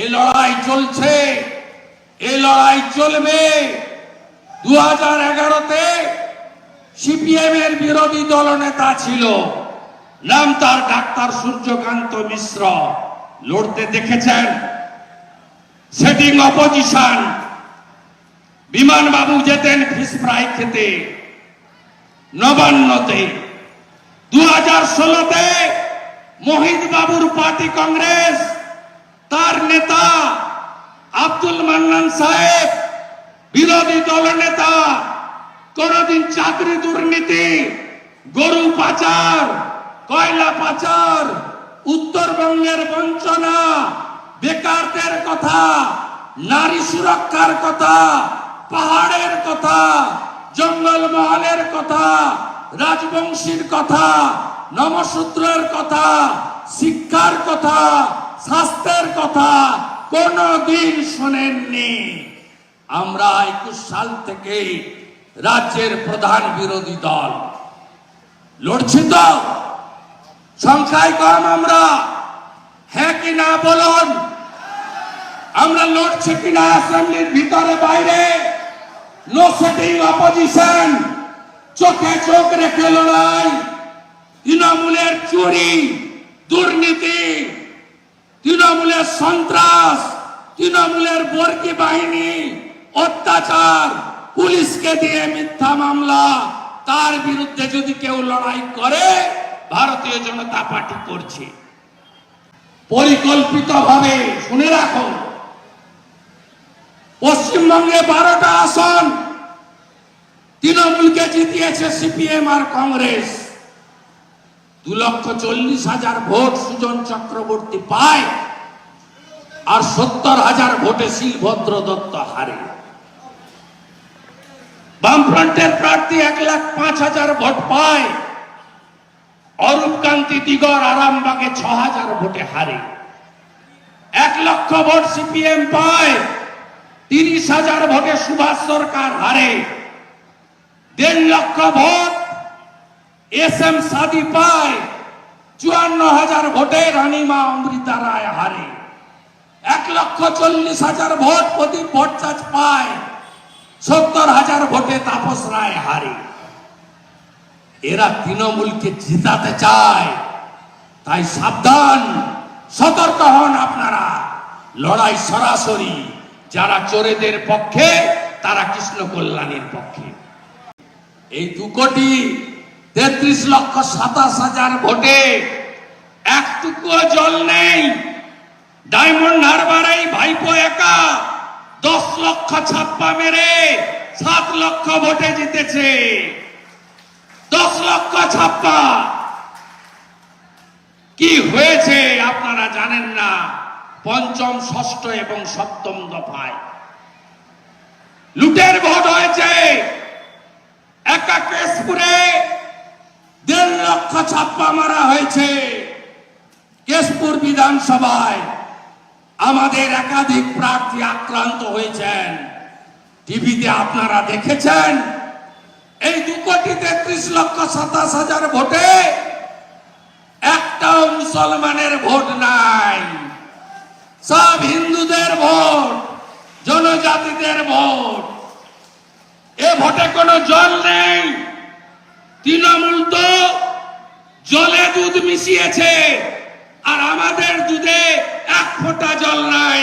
এই লড়াই চলছে এই লড়াই চলবে। দু হাজার এগারোতে সিপিএম এর বিরোধী দলনেতা ছিল, নাম তার ডাক্তার সূর্যকান্ত মিশ্র। লড়তে দেখেছেন? সেটিং অপোজিশন বিমান বাবু যেতেন ফিস ফ্রাই খেতে। নবান্নতে দু হাজার ষোলোতে মোহিত বাবুর পার্টি কংগ্রেস। তার নেতা আব্দুল মান্নান সাহেব, বিরোধী দল নেতা, কোনদিন চাকরি দুর্নীতি, গরু পাচার, কয়লা পাচার, উত্তরবঙ্গের বঞ্চনা, বেকারদের কথা, নারী সুরক্ষার কথা, পাহাড়ের কথা জঙ্গল মহলের কথা, রাজবংশীর কথা, নমসূত্রের কথা, শিক্ষার কথা স্বাস্থ্যের কথা কোনো দিন শোনেননি। আমরা একুশ সাল থেকে রাজ্যের প্রধান বিরোধী দল। লড়ছি তো। সংখ্যায় কম আমরা। হ্যাঁ কি না বলুন? আমরা লড়ছি কিনা অ্যাসেম্বলির ভিতরে বাইরে? নো সেটিং অপোজিশন চোখে চোখ রেখে লড়াই। তৃণমূলের চুরি, দুর্নীতি। তৃণমূলের সন্ত্রাস, তৃণমূলের বর্গী বাহিনী, অত্যাচার, পুলিশকে দিয়ে মিথ্যা মামলা, তার বিরুদ্ধে যদি কেউ লড়াই করে, ভারতীয় জনতা পার্টি করছে। পরিকল্পিতভাবে শুনে রাখো, পশ্চিমবঙ্গে বারোটা আসন, তৃণমূলকে জিতিয়েছে সিপিএম আর কংগ্রেস। দু লক্ষ চল্লিশ হাজার ভোট সুজন চক্রবর্তী পায় আর সত্তর হাজার ভোটে শিলভদ্র দত্ত হারে। বামফ্রন্টের প্রার্থী এক লাখ পাঁচ হাজার ভোট পায়। অরূপ কান্তি দিগর আরামবাগে ছ হাজার ভোটে হারে। এক লক্ষ ভোট সিপিএম পায়, তিরিশ হাজার ভোটে সুভাষ সরকার হারে। দেড় লক্ষ ভোট এস এম সাদি পায় চুয়ান্ন হাজার ভোটে রানীমা অমৃতা রায় হারে। এক লক্ষ চল্লিশ হাজার ভোট প্রদীপ ভট্টাচ পায় সত্তর হাজার ভোটে তাপস রায় হারে। এরা তৃণমূলকে জিতাতে চায়, তাই সাবধান, সতর্ক হন আপনারা। লড়াই সরাসরি, যারা চোরেদের পক্ষে, তারা কৃষ্ণ কল্যাণীর পক্ষে। এই দু কোটি তেত্রিশ লক্ষ সাতাশ হাজার ভোটে একটুকুও জল নেই। ডায়মন্ড হারবারেই ভাইপো একা দশ লক্ষ ছাপ্পা মেরে সাত লক্ষ ভোটে জিতেছে। দশ লক্ষ ছাপ্পা। কি হয়েছে আপনারা জানেন না? পঞ্চম, ষষ্ঠ এবং সপ্তম দফায়। লুটের ভোট হয়েছে। একা কেশপুরে লক্ষ ছাপ্পা মারা হয়েছে। কেশপুর বিধানসভায় আমাদের একাধিক প্রার্থী আক্রান্ত হয়েছেন। টিভিতে আপনারা দেখেছেন, এই দু কোটি তেত্রিশ লক্ষ সাতাশ হাজার ভোটে একটাও মুসলমানের ভোট নাই। সব হিন্দুদের ভোট, জনজাতিদের ভোট। এ ভোটে কোনো জল নেই। তৃণমূল তো জলে দুধ মিশিয়েছে আর আমাদের দুধে এক ফোঁটা জল নাই।